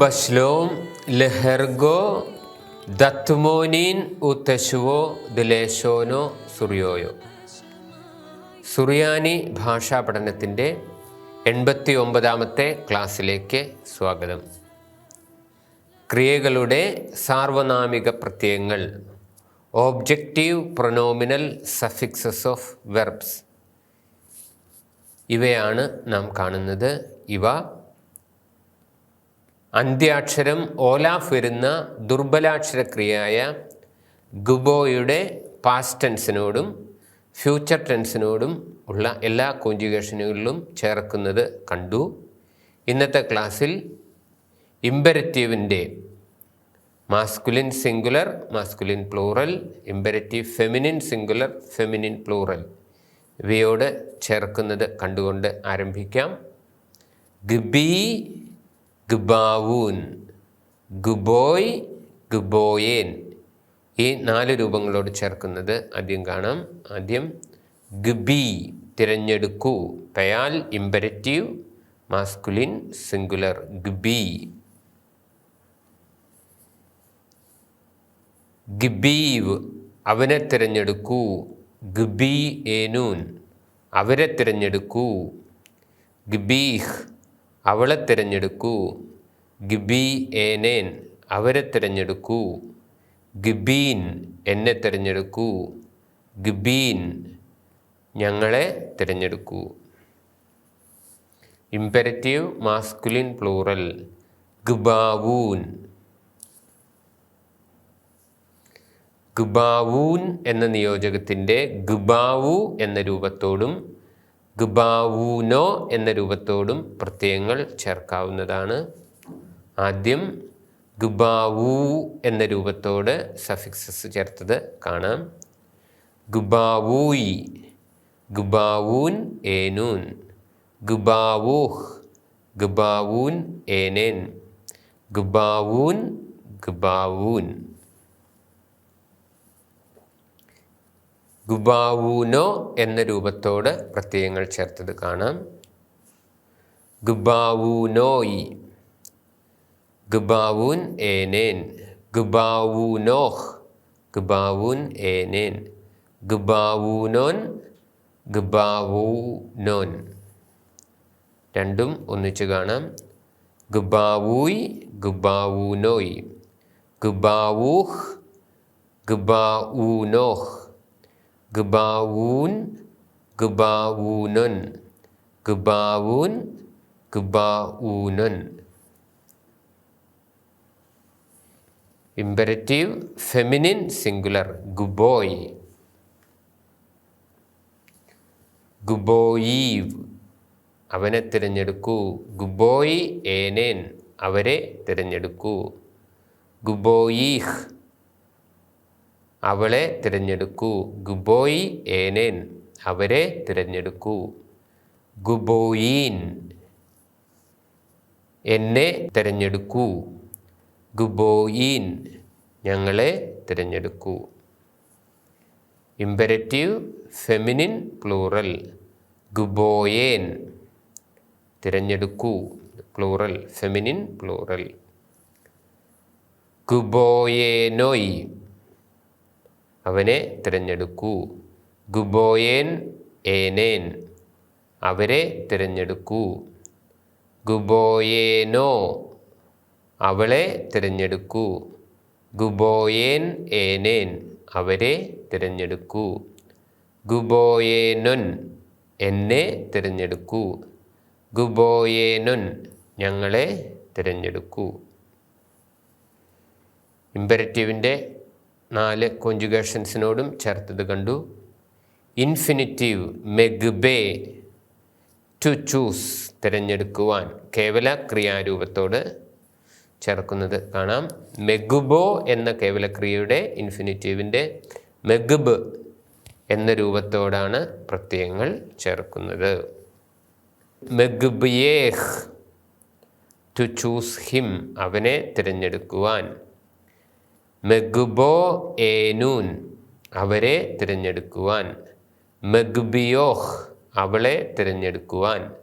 ബശ്ലോം ലഹർഗോ ദത്മോനീൻ ഉത്തശുവോ ദിലേശോനോ സുറിയോയോ. സുറിയാനി ഭാഷാ പഠനത്തിന്റെ എൺപത്തി ഒമ്പതാമത്തെ ക്ലാസ്സിലേക്ക് സ്വാഗതം. ക്രിയകളുടെ സാർവനാമിക പ്രത്യയങ്ങൾ. Objective pronominal suffixes of verbs ഇവയാണ് നാം കാണുന്നത്. ഇവ അന്ത്യാക്ഷരം ഓലാഫ് വരുന്ന ദുർബലാക്ഷരക്രിയയായ ഗുബോയുടെ പാസ്റ്റ് ടെൻസിനോടും ഫ്യൂച്ചർ ടെൻസിനോടും ഉള്ള എല്ലാ കോഞ്ചുഗേഷനുകളിലും ചേർക്കുന്നത് കണ്ടു. ഇന്നത്തെ ക്ലാസ്സിൽ ഇമ്പരറ്റീവിന്റെ masculine singular masculine plural imperative feminine singular feminine plural ഇവയോട് ചേർക്കുന്നത് കണ്ടുകൊണ്ട് ആരംഭിക്കാം. ഗബി ഗുബാവൂൻ. ഗുബോയ് ഗുബോയേൻ. ഈ നാല് രൂപങ്ങളോട് ചേർക്കുന്നത് ആദ്യം കാണാം. ആദ്യം ഗുബി തിരഞ്ഞെടുക്കൂ. പയാൽ ഇമ്പരറ്റീവ് മാസ്കുലിൻ സിംഗുലർ. ഗുബി. ഗിബീവ് അവനെ തിരഞ്ഞെടുക്കൂ. ഗിബി ഏനൂൻ അവരെ തിരഞ്ഞെടുക്കൂ. ഗിബീഹ് അവളെ തിരഞ്ഞെടുക്കൂ. ഗിബി ഏനേൻ അവരെ തിരഞ്ഞെടുക്കൂ. ഗിബീൻ എന്നെ തിരഞ്ഞെടുക്കൂ. ഗിബീൻ ഞങ്ങളെ തിരഞ്ഞെടുക്കൂ. Imperative masculine plural. ഗുബാവൂൻ. ഗുബാവൂൻ എന്ന നിയോജകത്തിന്റെ ഗുബാവു എന്ന രൂപത്തോടും ഗുബാവൂനോ എന്ന രൂപത്തോടും പ്രത്യയങ്ങൾ ചേർക്കാവുന്നതാണ്. ആദ്യം ഗുബാവൂ എന്ന രൂപത്തോട് സഫിക്സസ് ചേർത്തത് കാണാം. ഗുബാവൂയി ഗുബാവൂൻ ഏനൂൻ ഗുബാവൂഹ് ഗുബാവൂൻ ഏനേൻ ഗുബാവൂൻ ഗുബാവൂൻ. ഗുബാവൂനോ എന്ന രൂപത്തോട് പ്രത്യയങ്ങൾ ചേർത്തത് കാണാം. ഗുബാവൂനോയി. ഗുബാവൂൻ ഏനേൻ. ഗുബാവൂനോഹ്. ഗുബാവൂൻ ഏനേൻ. ഗുബാവൂനോൻ. ഗുബാവൂനോൻ. രണ്ടും ഒന്നിച്ചു കാണാം. ഗുബാവൂയ്. ഗുബാവൂനോയ്. ഗുബാവൂഹ്. ഗുബാവൂനോഹ്. ഗുബാവൂൻ ഗുബാവൂനൻ ഗബാവൂൻ ഗുബാവൂനൻ ഇമ്പരറ്റീവ് ഫെമിനിൻ സിംഗുലർ ഗുബോയ് ഗുബോയീവ് അവനെ തിരഞ്ഞെടുക്കൂ. ഗുബോയ് ഏനേൻ. അവരെ തിരഞ്ഞെടുക്കൂ. ഗുബോയീഹ് അവളെ തിരഞ്ഞെടുക്കൂ. ഗുബോയി ഏനേൻ അവരെ തിരഞ്ഞെടുക്കൂ. ഗുബോയീൻ എന്നെ തിരഞ്ഞെടുക്കൂ. ഗുബോയീൻ ഞങ്ങളെ തിരഞ്ഞെടുക്കൂ. Imperative feminine plural. ഗുബോയേൻ തിരഞ്ഞെടുക്കൂ. Plural feminine plural. ഗുബോയേനോയ് അവനെ തിരഞ്ഞെടുക്കൂ. ഗുബോയേൻ ഏനേൻ അവരെ തിരഞ്ഞെടുക്കൂ. ഗുബോയേനോ അവളെ തിരഞ്ഞെടുക്കൂ. ഗുബോയേൻ ഏനേൻ അവരെ തിരഞ്ഞെടുക്കൂ. ഗുബോയേനൊൻ എന്നെ തിരഞ്ഞെടുക്കൂ. ഗുബോയേനൊൻ ഞങ്ങളെ തിരഞ്ഞെടുക്കൂ. ഇമ്പരറ്റീവിന്റെ നാല് കോഞ്ചുഗേഷൻസിനോടും ചേർത്തത് കണ്ടു. ഇൻഫിനിറ്റീവ് മെഗ്ബേ ടു ചൂസ് തിരഞ്ഞെടുക്കുവാൻ കേവല ക്രിയാരൂപത്തോട് ചേർക്കുന്നത് കാണാം. മെഗുബോ എന്ന കേവല ക്രിയയുടെ ഇൻഫിനിറ്റീവിന്റെ മെഗുബ് എന്ന രൂപത്തോടാണ് പ്രത്യയങ്ങൾ ചേർക്കുന്നത്. മെഗുബിയേഹ് ടു ചൂസ് ഹിം അവനെ തിരഞ്ഞെടുക്കുവാൻ മെഗുബോ ഏനൂൻ അവരെ തിരഞ്ഞെടുക്കുവാൻ. മെഗ്ബിയോഹ് അവളെ തിരഞ്ഞെടുക്കുവാൻ.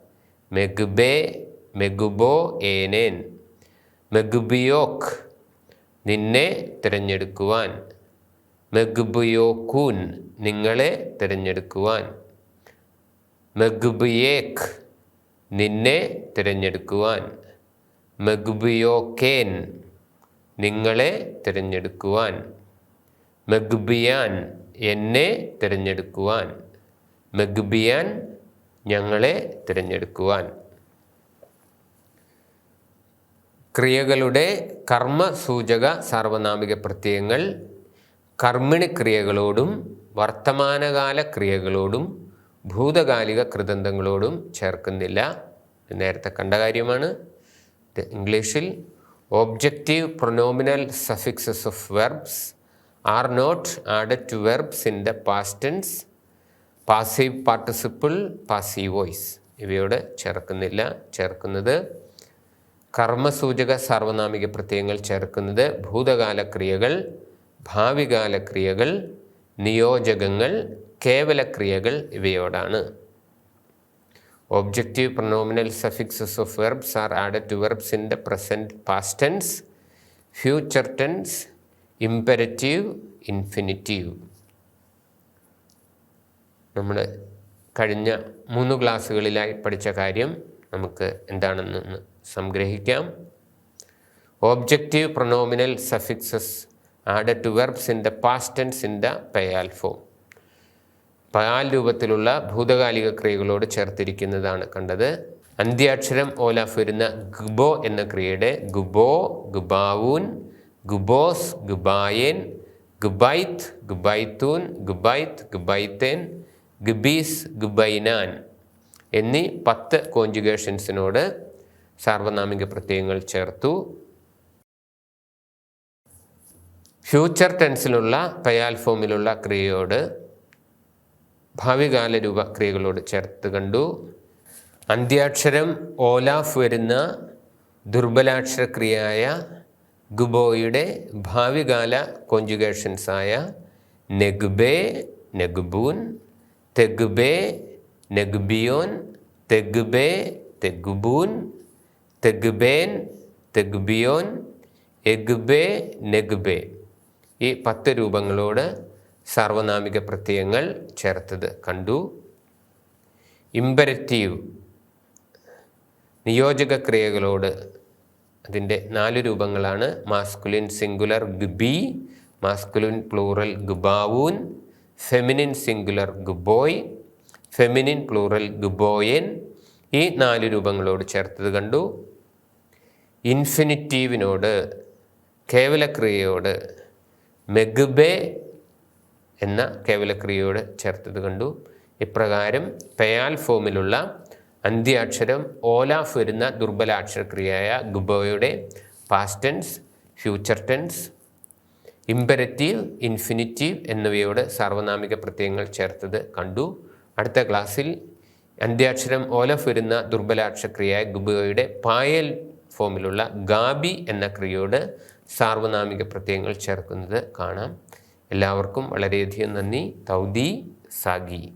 മെഗ്ബേ മെഗുബോ ഏനേൻ. മെഗുബിയോക്ക് നിന്നെ തിരഞ്ഞെടുക്കുവാൻ. മെഗുബിയോക്കൂൻ നിങ്ങളെ തിരഞ്ഞെടുക്കുവാൻ. മെഗുബിയേക്ക് നിന്നെ തിരഞ്ഞെടുക്കുവാൻ. മെഗുബിയോക്കേൻ നിങ്ങളെ തിരഞ്ഞെടുക്കുവാൻ. മെഗ്ബിയാൻ എന്നെ തിരഞ്ഞെടുക്കുവാൻ. മെഗ്ബിയാൻ ഞങ്ങളെ തിരഞ്ഞെടുക്കുവാൻ. ക്രിയകളുടെ കർമ്മസൂചക സാർവനാമിക പ്രത്യയങ്ങൾ കർമ്മിണി ക്രിയകളോടും വർത്തമാനകാല ക്രിയകളോടും ഭൂതകാലിക കൃതന്തങ്ങളോടും ചേർക്കുന്നില്ല. നേരത്തെ കണ്ട കാര്യമാണ്. ഇംഗ്ലീഷിൽ objective pronominal suffixes of verbs are not added to verbs in the past tense passive participle passive voice ഇവയോട് ചേർക്കുന്നില്ല ചേർക്കുന്നത്. കർമ്മസൂചക സാർവനാമിക പ്രത്യയങ്ങൾ ചേർക്കുന്നത് ഭൂതകാല ക്രിയകൾ ഭാവികാല ക്രിയകൾ നിയോജകങ്ങൾ കേവല ക്രിയകൾ ഇവയോടാണ്. Objective pronominal suffixes of verbs are add to verbs in the present past tense future tense imperative infinitive നമ്മൾ കഴിഞ്ഞ മൂന്ന് ക്ലാസ്സുകളിലായി പഠിച്ച കാര്യം നമുക്ക് എന്താണെന്ന് സംഗ്രഹിക്കാം. Objective pronominal suffixes added to verbs in the past tense in the പയാൽ form പയാൽ രൂപത്തിലുള്ള ഭൂതകാലിക ക്രിയകളോട് ചേർത്തിരിക്കുന്നതാണ് കണ്ടത്. അന്ത്യാക്ഷരം ഓലാഫ് വരുന്ന ഗുബോ എന്ന ക്രിയയുടെ ഗുബോ ഗുബാവൂൻ ഗുബോസ് ഗുബായൻ ഗുബൈത്ത് ഗുബൈത്തൂൻ ഗുബൈത്ത് ഗുബൈത്തേൻ ഗുബീസ് ഗുബൈനാൻ എന്നീ പത്ത് കോഞ്ചുഗേഷൻസിനോട് സാർവനാമിക പ്രത്യയങ്ങൾ ചേർത്തു. ഫ്യൂച്ചർ ടെൻസിലുള്ള പയാൽ ഫോമിലുള്ള ക്രിയയോട് ഭാവികാല രൂപ ക്രിയകളോട് ചേർത്ത് കണ്ടു. അന്ത്യാക്ഷരം ഓലാഫ് വരുന്ന ദുർബലാക്ഷരക്രിയയായ ഗുബോയുടെ ഭാവികാല കോഞ്ചുഗേഷൻസായ നെഗ്ബേ നെഗ്ബൂൻ തെഗ്ബേ നെഗ്ബിയോൻ തെഗ്ബേ തെഗ്ബൂൻ തെഗ്ബേൻ തെഗ്ബിയോൻ എഗ്ബേ നെഗ്ബേ ഈ പത്ത് രൂപങ്ങളോട് സാർവനാമിക പ്രത്യയങ്ങൾ ചേർത്തത് കണ്ടു. ഇമ്പരറ്റീവ് നിയോജക ക്രിയകളോട് അതിന്റെ നാല് രൂപങ്ങളാണ്. മാസ്കുലിൻ സിംഗുലർ ഗുബി. മാസ്കുലിൻ പ്ലൂറൽ ഗുബാവൂൻ. ഫെമിനിൻ സിംഗുലർ ഗുബോയ്. ഫെമിനിൻ പ്ലൂറൽ ഗുബോയൻ. ഈ നാല് രൂപങ്ങളോട് ചേർത്തത് കണ്ടു. ഇൻഫിനിറ്റീവിനോട് കേവലക്രിയയോട് മെഗുബെ എന്ന കേവലക്രിയയോട് ചേർത്തത് കണ്ടു. ഇപ്രകാരം പെയാൽ ഫോമിലുള്ള അന്ത്യാക്ഷരം ഓലാഫ് വരുന്ന ദുർബലാക്ഷരക്രിയയായ ഗുബോയുടെ past tense future tense imperative infinitive എന്നിവയോട് സാർവനാമിക പ്രത്യയങ്ങൾ ചേർത്തത് കണ്ടു. അടുത്ത ക്ലാസ്സിൽ അന്ത്യാക്ഷരം ഓലഫ് വരുന്ന ദുർബലാക്ഷരക്രിയയായ ഗുബോയുടെ പായൽ ഫോമിലുള്ള ഗാബി എന്ന ക്രിയയോട് സാർവനാമിക പ്രത്യയങ്ങൾ ചേർക്കുന്നത് കാണാം. എല്ലാവർക്കും വളരെയധികം നന്ദി. തൗദി സാഗി.